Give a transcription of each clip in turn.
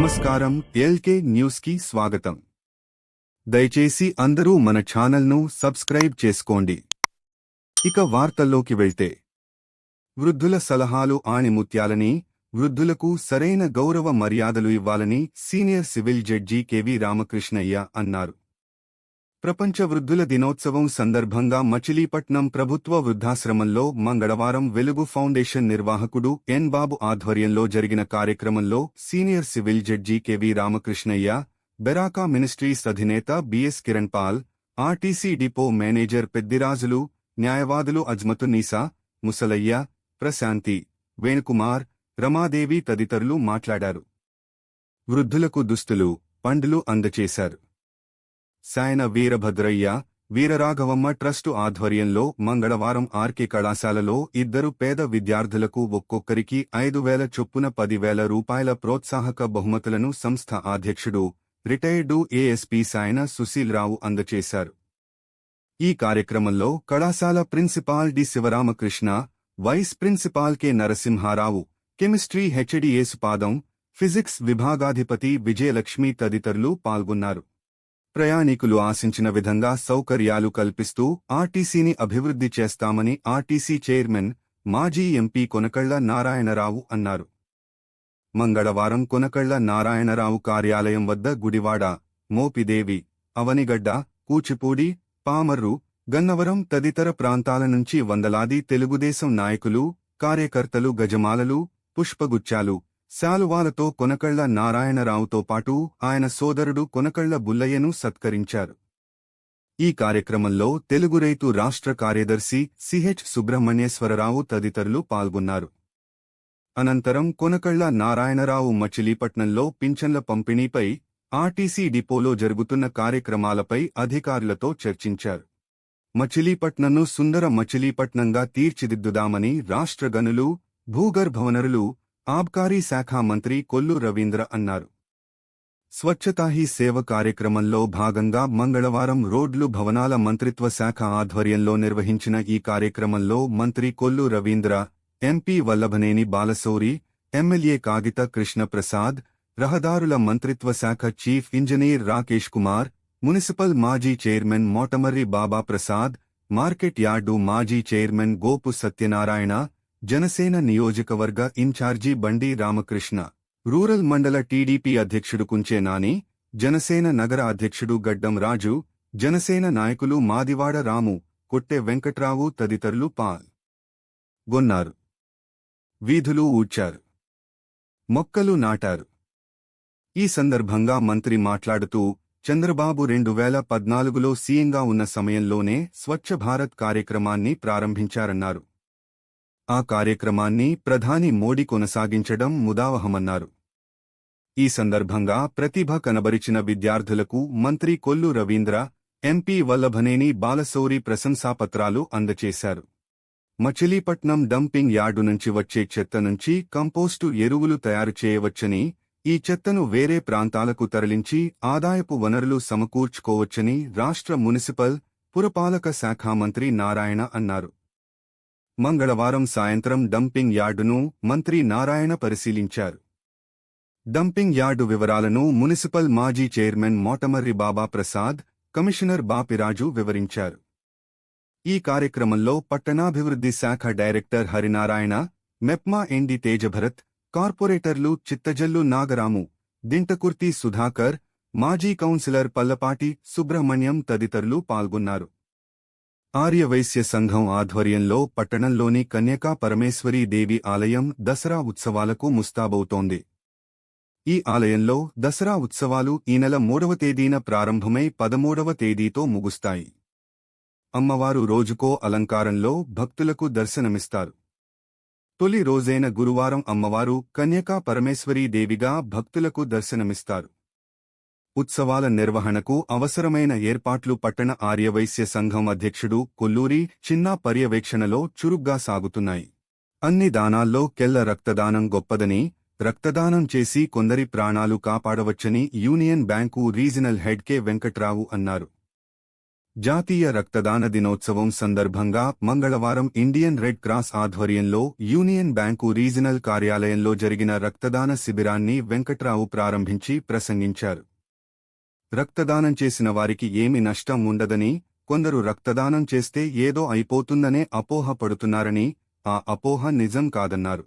నమస్కారం ఎల్కే న్యూస్కి స్వాగతం. దయచేసి అందరూ మన ఛానల్ను సబ్స్క్రైబ్ చేసుకోండి. ఇక వార్తల్లోకి వెళ్తే. వృద్ధుల సలహాలు ఆణిముత్యాలని వృద్ధులకు సరైన గౌరవ మర్యాదలు ఇవ్వాలని senior civil judge KV Ramakrishnaiah అన్నారు. ప్రపంచ వృద్ధుల దినోత్సవం సందర్భంగా మచిలీపట్నం ప్రభుత్వ వృద్ధాశ్రమంలో మంగళవారం వెలుగు ఫౌండేషన్ నిర్వాహకుడు ఎన్ బాబు ఆధ్వర్యంలో జరిగిన కార్యక్రమంలో senior civil judge KV Ramakrishnaiah Beracah ministries అధినేత BS Kiran Paul RTC depot manager Peddirajulu న్యాయవాదులు అజ్మతున్నీసా ముసలయ్య ప్రశాంతి వేణుకుమార్ రమాదేవి తదితరులు మాట్లాడారు. వృద్ధులకు దుస్తులు పండ్లు అందచేశారు. సాయన వీరభద్రయ్య వీరరాఘవమ్మ ట్రస్టు ఆధ్వర్యంలో మంగళవారం ఆర్కే కళాశాలలో ఇద్దరు పేద విద్యార్థులకు ఒక్కొక్కరికి ఐదు వేల చొప్పున పదివేల రూపాయల ప్రోత్సాహక బహుమతులను సంస్థ అధ్యక్షుడు రిటైర్డు ఏఎస్పీ సాయన సుశీల్రావు అందచేశారు. ఈ కార్యక్రమంలో కళాశాల principal D Sivaramakrishna vice principal K Narasimharao chemistry HOD Yesupadam physics విభాగాధిపతి Vijayalakshmi తదితరులు పాల్గొన్నారు. ప్రయాణికులు ఆశించిన విధంగా సౌకర్యాలు కల్పిస్తూ ఆర్టీసీని అభివృద్ధి చేస్తామని ఆర్టీసీ చైర్మన్ మాజీ ఎంపీ కొనకళ్ళ నారాయణరావు అన్నారు. మంగళవారం కొనకళ్ళ నారాయణరావు కార్యాలయం వద్ద గుడివాడ మోపిదేవి అవనిగడ్డ కూచిపూడి పామర్రు గన్నవరం తదితర ప్రాంతాల నుంచి వందలాది తెలుగుదేశం నాయకులు కార్యకర్తలు గజమాలలు పుష్పగుచ్చాలు శాలువాలతో కొనకళ్ళ నారాయణరావుతో పాటు ఆయన సోదరుడు కొనకళ్ళ బుల్లయ్యను సత్కరించారు. ఈ కార్యక్రమంలో తెలుగు రైతు రాష్ట్ర కార్యదర్శి సిహెచ్ సుబ్రహ్మణ్యేశ్వరరావు తదితరులు పాల్గొన్నారు. అనంతరం కొనకళ్ళ నారాయణరావు మచిలీపట్నంలో పింఛన్ల పంపిణీపై ఆర్టీసీ డిపోలో జరుగుతున్న కార్యక్రమాలపై అధికారులతో చర్చించారు. మచిలీపట్నంను సుందర మచిలీపట్నంగా తీర్చిదిద్దుదామని రాష్ట్ర గనులు భూగర్భవనరులు ఆబ్కారీ శాఖ మంత్రి కొల్లు రవీంద్ర అన్నారు. స్వచ్ఛతా హీ సేవ కార్యక్రమంలో భాగంగా మంగళవారం రోడ్లు భవనాల మంత్రిత్వ శాఖ ఆధ్వర్యంలో నిర్వహించిన ఈ కార్యక్రమంలో మంత్రి కొల్లు రవీంద్ర ఎంపీ వల్లభనేని బాలసౌరి ఎమ్మెల్యే కాగిత కృష్ణప్రసాద్ రహదారుల మంత్రిత్వ శాఖ chief engineer Rakesh Kumar municipal మాజీ chairman Motamarri Baba Prasad market yard మాజీ చైర్మన్ గోపు సత్యనారాయణ జనసేన నియోజకవర్గ ఇన్ఛార్జీ బండి రామకృష్ణ రూరల్ మండల టీడీపీ అధ్యక్షుడు కుంచే నాని జనసేన నగర అధ్యక్షుడు గడ్డం రాజు జనసేన నాయకులు మాదివాడ రాము కొట్టె వెంకట్రావు తదితరులు పాల్. గొన్నారు. వీధులు ఊడ్చారు. మొక్కలు నాటారు. ఈ సందర్భంగా మంత్రి మాట్లాడుతూ చంద్రబాబు రెండు వేల పద్నాలుగులో సీఎంగా ఉన్న సమయంలోనే స్వచ్ఛ భారత్ కార్యక్రమాన్ని ప్రారంభించారన్నారు. ఆ కార్యక్రమాన్ని ప్రధాని మోడీ కొనసాగించడం ముదావహమన్నారు. ఈ సందర్భంగా ప్రతిభ కనబరిచిన విద్యార్థులకు మంత్రి కొల్లు రవీంద్ర ఎంపీ వల్లభనేని బాలసౌరి ప్రశంసాపత్రాలు అందచేశారు. మచిలీపట్నం డంపింగ్ యార్డు నుంచి వచ్చే చెత్త నుంచి కంపోస్టు ఎరువులు తయారు చేయవచ్చని ఈ చెత్తను వేరే ప్రాంతాలకు తరలించి ఆదాయపు వనరులు సమకూర్చుకోవచ్చని రాష్ట్ర మున్సిపల్ పురపాలక శాఖ మంత్రి నారాయణ అన్నారు. మంగళవారం సాయంత్రం డంపింగ్ యార్డును మంత్రి నారాయణ పరిశీలించారు. డంపింగ్ యార్డు వివరాలను మున్సిపల్ మాజీ చైర్మన్ మోటమర్రి బాబా ప్రసాద్ కమిషనర్ బాపిరాజు వివరించారు. ఈ కార్యక్రమంలో పట్టణాభివృద్ధి శాఖ డైరెక్టర్ హరినారాయణ మెప్మా ఎండి తేజభరత్ కార్పొరేటర్లు చిత్తజల్లు నాగరాము దింటకుర్తి సుధాకర్ మాజీ కౌన్సిలర్ పల్లపాటి సుబ్రహ్మణ్యం తదితరులు పాల్గొన్నారు. ఆర్యవైశ్య సంఘం ఆధ్వర్యంలో పట్టణంలోని కన్యకా పరమేశ్వరీ దేవి ఆలయం దసరా ఉత్సవాలకు ముస్తాబవుతోంది. ఈ ఆలయంలో దసరా ఉత్సవాలు ఈ నెల మూడవ తేదీన ప్రారంభమై పదమూడవ తేదీతో ముగుస్తాయి. అమ్మవారు రోజుకో అలంకారంలో భక్తులకు దర్శనమిస్తారు. తొలి రోజైన గురువారం అమ్మవారు కన్యకా పరమేశ్వరీ దేవిగా భక్తులకు దర్శనమిస్తారు. ఉత్సవాల నిర్వహణకు అవసరమైన ఏర్పాట్లు పట్టణ ఆర్యవైశ్య సంఘం అధ్యక్షుడు కొల్లూరి చిన్నా పర్యవేక్షణలో చురుగ్గా సాగుతున్నాయి. అన్ని దానాల్లో కెల్ల రక్తదానం గొప్పదని రక్తదానం చేసి కొందరి ప్రాణాలు కాపాడవచ్చని Union Bank regional head K Venkatrao అన్నారు. జాతీయ రక్తదాన దినోత్సవం సందర్భంగా మంగళవారం ఇండియన్ రెడ్ క్రాస్ ఆధ్వర్యంలో యూనియన్ బ్యాంకు రీజనల్ కార్యాలయంలో జరిగిన రక్తదాన శిబిరాన్ని వెంకట్రావు ప్రారంభించి ప్రసంగించారు. రక్తదానం చేసిన వారికి ఏమి నష్టం ఉండదని కొందరు రక్తదానం చేస్తే ఏదో అయిపోతుందనే అపోహ పడుతున్నారని ఆ అపోహ నిజం కాదన్నారు.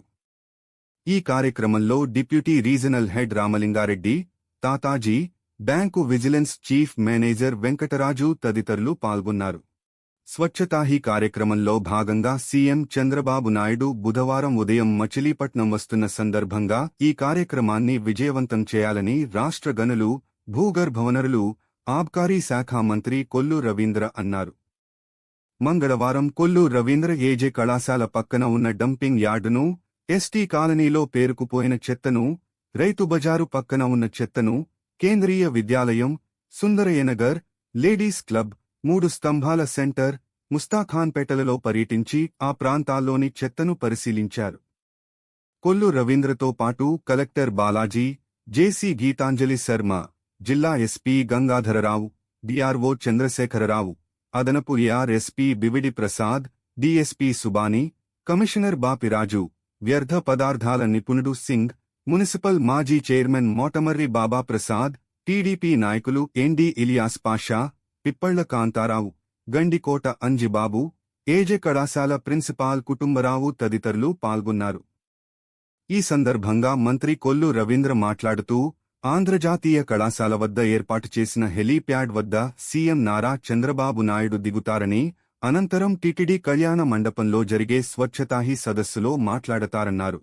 ఈ కార్యక్రమంలో deputy regional head Ramalingareddy Tataji bank vigilance chief manager Venkataraju తదితరులు పాల్గొన్నారు. స్వచ్ఛతాహి కార్యక్రమంలో భాగంగా సీఎం చంద్రబాబు నాయుడు బుధవారం ఉదయం మచిలీపట్నం వస్తున్న సందర్భంగా ఈ కార్యక్రమాన్ని విజయవంతం చేయాలని రాష్ట్ర గనులు భూగర్భవనరులు ఆబ్కారీ శాఖ మంత్రి కొల్లు రవీంద్ర అన్నారు. మంగళవారం కొల్లు రవీంద్ర ఏజే కళాశాల పక్కన ఉన్న డంపింగ్ యార్డును ఎస్టీ కాలనీలో పేరుకుపోయిన చెత్తను రైతు బజారు పక్కన ఉన్న చెత్తను కేంద్రీయ విద్యాలయం సుందరయ్యనగర్ లేడీస్ క్లబ్ మూడు స్తంభాల సెంటర్ ముస్తాఖాన్పేటలలో పర్యటించి ఆ ప్రాంతాల్లోని చెత్తను పరిశీలించారు. కొల్లు రవీంద్రతో పాటు కలెక్టర్ బాలాజీ జేసీ గీతాంజలి శర్మ జిల్లా ఎస్పీ గంగాధరరావు డిఆర్ఓ చంద్రశేఖరరావు అదనపు ARSP BVD Prasad DSP Subhani commissioner Bapiraju వ్యర్థ పదార్థాల నిపుణుడు సింగ్ మున్సిపల్ మాజీ చైర్మన్ మోటమర్రి బాబా ప్రసాద్ టీడీపీ నాయకులు ఎన్డి ఇలియాస్ పాషా పిప్పళ్ళ కాంతారావు గండికోట అంజిబాబు ఏజె కళాశాల ప్రిన్సిపాల్ కుటుంబరావు తదితరులు పాల్గొన్నారు. ఈ సందర్భంగా మంత్రి కొల్లు రవీంద్ర మాట్లాడుతూ ఆంధ్రజాతీయ కళాశాల వద్ద ఏర్పాటు చేసిన హెలీప్యాడ్ వద్ద సీఎం నారా చంద్రబాబు నాయుడు దిగుతారని అనంతరం టిటిడి కళ్యాణ మండపంలో జరిగే స్వచ్ఛతాహి సదస్సులో మాట్లాడతారన్నారు.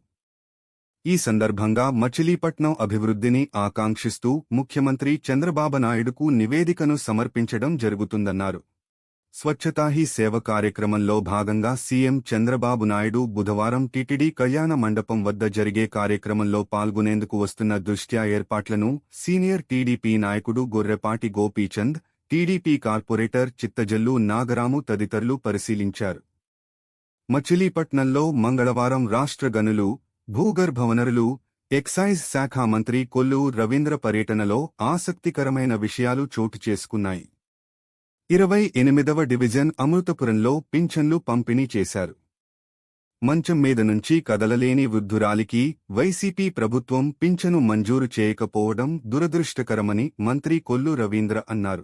ఈ సందర్భంగా మచిలీపట్నం అభివృద్ధిని ఆకాంక్షిస్తూ ముఖ్యమంత్రి చంద్రబాబు నాయుడుకు నివేదికను సమర్పించడం జరుగుతుందన్నారు. స్వచ్ఛతాహీ సేవ కార్యక్రమంలో భాగంగా సీఎం చంద్రబాబు నాయుడు బుధవారం టీటీడీ కళ్యాణ మండపం వద్ద జరిగే కార్యక్రమంలో పాల్గొనేందుకు వస్తున్న దృష్ట్యా ఏర్పాట్లను సీనియర్ టీడీపీ నాయకుడు గొర్రెపాటి గోపీచంద్ టీడీపీ కార్పొరేటర్ చిత్తజల్లు నాగరాము తదితరులు పరిశీలించారు. మచిలీపట్నంలో మంగళవారం రాష్ట్ర గనులు భూగర్భవనరులు ఎక్సైజ్ శాఖ మంత్రి కొల్లు రవీంద్ర పర్యటనలో ఆసక్తికరమైన విషయాలు చోటు చేసుకున్నాయి. ఇరవై ఎనిమిదవ డివిజన్ అమృతపురంలో పింఛన్లు పంపిణీ చేశారు. మంచం మీద నుంచి కదలలేని వృద్ధురాలికి వైసీపీ ప్రభుత్వం పింఛను మంజూరు చేయకపోవడం దురదృష్టకరమని మంత్రి కొల్లు రవీంద్ర అన్నారు.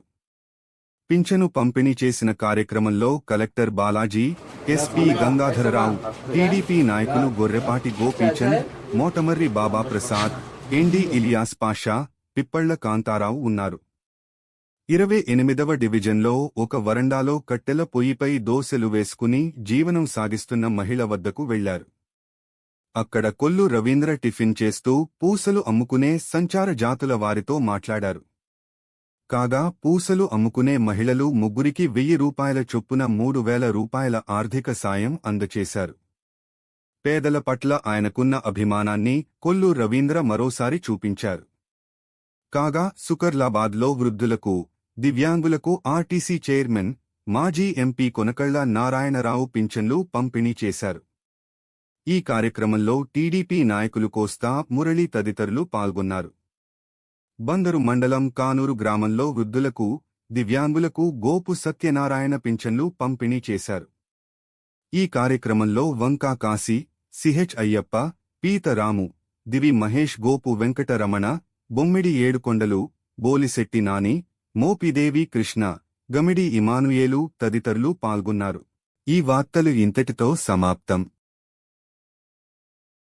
పింఛను పంపిణీ చేసిన కార్యక్రమంలో collector Balaji SP Gangadhararao TDP నాయకులు గొర్రెపాటి గోపీచంద్ మోటమర్రి బాబా ప్రసాద్ ఎన్డీ ఇలియాస్ పాషా పిప్పళ్ళ కాంతారావు ఉన్నారు. ఇరవై ఎనిమిదవ డివిజన్లో ఒక వరండాలో కట్టెల పొయ్యిపై దోశలు వేసుకుని జీవనం సాగిస్తున్న మహిళ వద్దకు వెళ్ళారు అక్కడ కొల్లు రవీంద్ర టిఫిన్ చేస్తూ పూసలు అమ్ముకునే సంచార జాతుల వారితో మాట్లాడారు. కాగా పూసలు అమ్ముకునే మహిళలు ముగ్గురికి వెయ్యి రూపాయల చొప్పున మూడు వేల రూపాయల ఆర్థిక సాయం అందచేశారు. పేదల పట్ల ఆయనకున్న అభిమానాన్ని కొల్లు రవీంద్ర మరోసారి చూపించారు. కాగా సుకర్లాబాద్లో వృద్ధులకు దివ్యాంగులకు ఆర్టీసీ చైర్మన్ మాజీ ఎంపీ కొనకళ్ళ నారాయణరావు పింఛన్లు పంపిణీ చేశారు. ఈ కార్యక్రమంలో టీడీపీ నాయకులు కోస్తా మురళి తదితరులు పాల్గొన్నారు. బందరు మండలం కానూరు గ్రామంలో వృద్ధులకు దివ్యాంగులకు గోపు సత్యనారాయణ పింఛన్లు పంపిణీ చేశారు. ఈ కార్యక్రమంలో వంకా కాశీ సిహెచ్ అయ్యప్ప పీతరాము దివి మహేష్ గోపు వెంకటరమణ బొమ్మిడి ఏడుకొండలు బోలిశెట్టి నాని మోపిదేవి కృష్ణ గమిడి ఇమానుయేలు తదితరులు పాల్గొన్నారు. ఈ వార్తలు ఇంతటితో సమాప్తం.